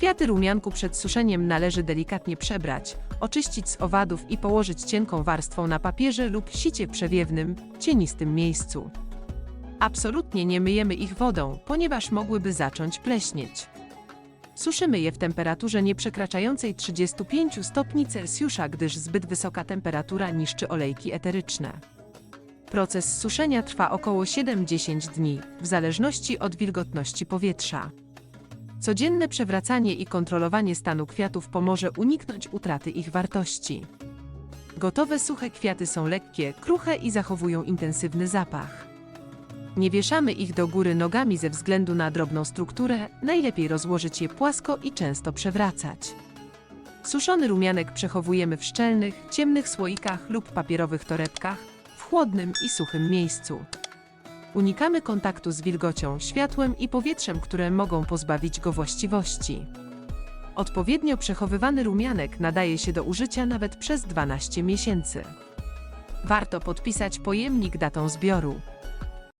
Kwiaty rumianku przed suszeniem należy delikatnie przebrać, oczyścić z owadów i położyć cienką warstwą na papierze lub sicie przewiewnym, cienistym miejscu. Absolutnie nie myjemy ich wodą, ponieważ mogłyby zacząć pleśnieć. Suszymy je w temperaturze nieprzekraczającej 35 stopni Celsjusza, gdyż zbyt wysoka temperatura niszczy olejki eteryczne. Proces suszenia trwa około 7-10 dni, w zależności od wilgotności powietrza. Codzienne przewracanie i kontrolowanie stanu kwiatów pomoże uniknąć utraty ich wartości. Gotowe suche kwiaty są lekkie, kruche i zachowują intensywny zapach. Nie wieszamy ich do góry nogami ze względu na drobną strukturę, najlepiej rozłożyć je płasko i często przewracać. Suszony rumianek przechowujemy w szczelnych, ciemnych słoikach lub papierowych torebkach, w chłodnym i suchym miejscu. Unikamy kontaktu z wilgocią, światłem i powietrzem, które mogą pozbawić go właściwości. Odpowiednio przechowywany rumianek nadaje się do użycia nawet przez 12 miesięcy. Warto podpisać pojemnik datą zbioru.